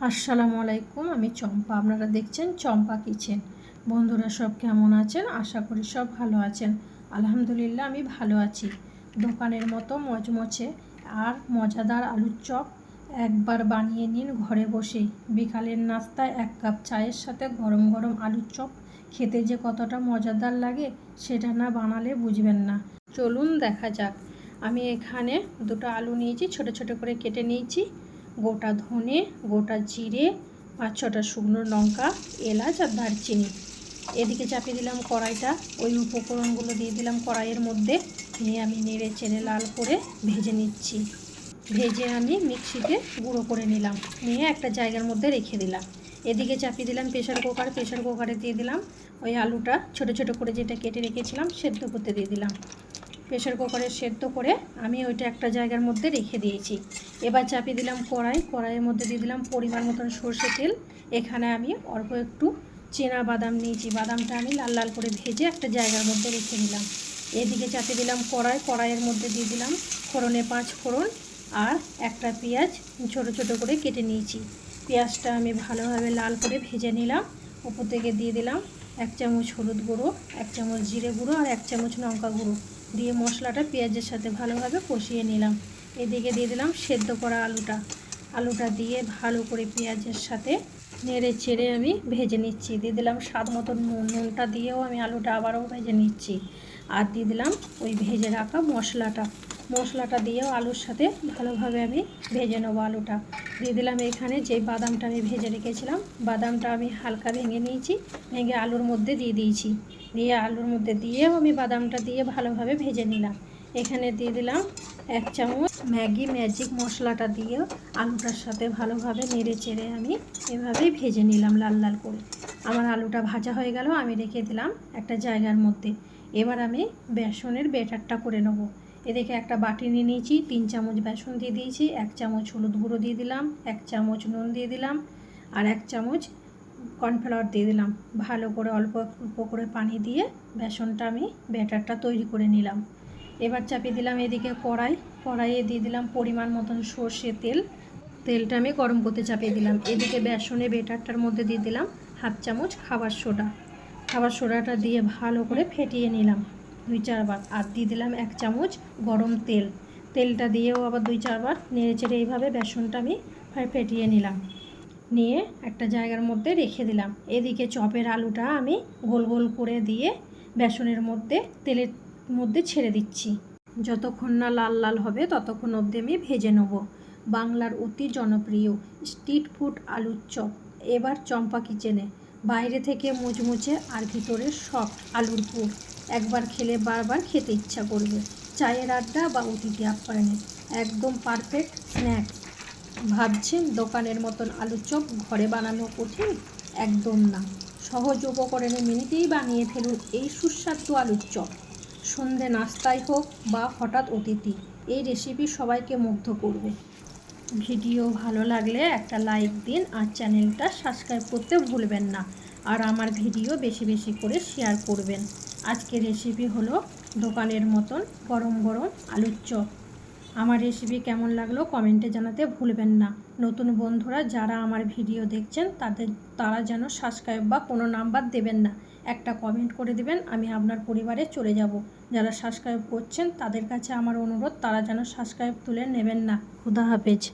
আসসালামু আলাইকুম, আমি চম্পা। আপনারা দেখছেন চম্পা কিচেন। বন্ধুরা সব কেমন আছেন? আশা করি সব ভালো আছেন। আলহামদুলিল্লাহ, আমি ভালো আছি। দোকানের মতো মচমচে আর মজাদার আলুর চপ একবার বানিয়ে নিন ঘরে বসেই। বিকালের নাস্তায় এক কাপ চায়ের সাথে গরম গরম আলুর চপ। খেতে যে কতটা মজাদার লাগে, সেটা না বানালে বুঝবেন না। চলুন দেখা যাক। আমি এখানে দুটো আলু নিয়েছি, ছোট ছোট করে কেটে নিয়েছি। গোটা ধনে, গোটা জিরে, পাঁচ ছটা শুকনো লঙ্কা, এলাচ আর দারচিনি। এদিকে চাপিয়ে দিলাম কড়াইটা। ওই উপকরণগুলো দিয়ে দিলাম কড়াইয়ের মধ্যে। নিয়ে আমি নেড়ে চেড়ে লাল করে ভেজে নিচ্ছি। ভেজে আমি মিক্সিতে গুঁড়ো করে নিলাম। নিয়ে একটা জায়গার মধ্যে রেখে দিলাম। এদিকে চাপিয়ে দিলাম প্রেশার কুকার। প্রেশার কুকারে দিয়ে দিলাম ওই আলুটা। ছোট ছোট করে যেটা কেটে রেখেছিলাম সেদ্ধ করতে দিয়ে দিলাম। প্রেশার কুকারে সেদ্ধ করে আমি ওইটা একটা জায়গার মধ্যে রেখে দিয়েছি। এবার চাপিয়ে দিলাম কড়াই, কড়াইয়ের মধ্যে দিয়ে দিলাম পরিমাণ মতন সর্ষে তেল। এখানে আমি অল্প একটু চেনা বাদাম নিয়েছি, বাদামটা আমি লাল লাল করে ভেজে একটা জায়গার মধ্যে রেখে দিলাম। এদিকে চাপিয়ে দিলাম কড়াই, কড়াইয়ের মধ্যে দিয়ে দিলাম ফোড়নে পাঁচ ফোড়ন আর একটা পেঁয়াজ ছোট ছোট করে কেটে নিয়েছি। পেঁয়াজটা আমি ভালোভাবে লাল করে ভেজে নিলাম। উপর থেকে দিয়ে দিলাম এক চামচ হলুদ গুঁড়ো, এক চামচ জিরে গুঁড়ো আর এক চামচ লঙ্কা গুঁড়ো। দিয়ে মশলাটা পেঁয়াজের সাথে ভালোভাবে কষিয়ে নিলাম। এদিকে দিয়ে দিলাম সেদ্ধ করা আলুটা। আলুটা দিয়ে ভালো করে পেঁয়াজের সাথে নেড়ে চেড়ে আমি ভেজে নিচ্ছি। দিয়ে দিলাম স্বাদ মতো নুন। নুনটা দিয়েও আমি আলুটা আবারও ভেজে নিচ্ছি। আর দিয়ে দিলাম ওই ভেজে রাখা মশলাটা। মশলাটা দিয়েও আলুর সাথে ভালোভাবে আমি ভেজে নেব আলুটা। দিয়ে দিলাম এখানে যে বাদামটা আমি ভেজে রেখেছিলাম, বাদামটা আমি হালকা ভেঙে নিয়েছি, ভেঙে আলুর মধ্যে দিয়ে দিয়েছি। দিয়ে আলুর মধ্যে দিয়েও আমি বাদামটা দিয়ে ভালোভাবে ভেজে নিলাম। এখানে দিয়ে দিলাম এক চামচ ম্যাগি ম্যাজিক মশলাটা দিয়েও আলুটার সাথে ভালোভাবে নেড়ে চেড়ে আমি এভাবেই ভেজে নিলাম লাল লাল করে। আমার আলুটা ভাজা হয়ে গেল, আমি রেখে দিলাম একটা জায়গার মধ্যে। এবার আমি বেসনের বেটারটা করে নেব। এদিকে একটা বাটি নিয়ে নিয়েছি, তিন চামচ বেসন দিয়ে দিয়েছি, এক চামচ হলুদ গুঁড়ো দিয়ে দিলাম, এক চামচ নুন দিয়ে দিলাম, আর এক চামচ কর্নফ্লাওয়ার দিয়ে দিলাম। ভালো করে অল্প অল্প করে পানি দিয়ে বেসনটা আমি ব্যাটারটা তৈরি করে নিলাম। এবার চাপিয়ে দিলাম এদিকে কড়াই। কড়াইয়ে দিয়ে দিলাম পরিমাণ মতন সর্ষে তেল। তেলটা আমি গরম করতে চাপিয়ে দিলাম। এদিকে বেসনে বেটারটার মধ্যে দিয়ে দিলাম হাফ চামচ খাবার সোডা। খাবার সোডাটা দিয়ে ভালো করে ফেটিয়ে নিলাম দুই চারবার। আর দিয়ে দিলাম এক চামচ গরম তেল। তেলটা দিয়েও আবার দুই চারবার নেড়ে চেড়ে এইভাবে বেসনটা আমি ফেটিয়ে নিলাম। নিয়ে একটা জায়গার মধ্যে রেখে দিলাম। এদিকে চপের আলুটা আমি গোল গোল করে দিয়ে বেসনের মধ্যে, তেলের মধ্যে ছেড়ে দিচ্ছি। যতক্ষণ না লাল লাল হবে, ততক্ষণ অবধি আমি ভেজে নেব। বাংলার অতি জনপ্রিয় স্ট্রিট ফুড আলুর চপ। এবার চম্পা কিচেনে। বাইরে থেকে মুচমুচে আর ভিতরে সফট আলুর পুর। একবার খেলে বারবার খেতে ইচ্ছা করবে। চায়ের আড্ডা বা অতিথি আপ্যায়নে। একদম পারফেক্ট স্ন্যাক্স ভাবছেন দোকানের মতন আলুর চপ ঘরে বানানো কঠিন? একদম না। সহজ উপকরণে মিনিটেই বানিয়ে ফেলুন এই সুস্বাদু আলুর চপ। সন্ধে নাস্তায় হোক বা হঠাৎ অতিথি, এই রেসিপি সবাইকে মুগ্ধ করবে। ভিডিও ভালো লাগলে একটা লাইক দিন আর চ্যানেলটা সাবস্ক্রাইব করতে ভুলবেন না। আর আমার ভিডিও বেশি বেশি করে শেয়ার করবেন। আজকে রেসিপি হলো দোকানের মতন গরম গরম আলুর চপ। আমার রেসিপি কেমন লাগল কমেন্টে জানাতে ভুলবেন না। নতুন বন্ধুরা যারা আমার ভিডিও দেখছেন, তাদের, তারা যেন সাবস্ক্রাইব বা কোনো নাম্বার দেবেন না। একটা কমেন্ট করে দেবেন, আমি আপনার পরিবারে চলে যাব। যারা সাবস্ক্রাইব করছেন, তাদের কাছে আমার অনুরোধ, তারা যেন সাবস্ক্রাইব তুলে নেবেন না। খুদা হাফেজ।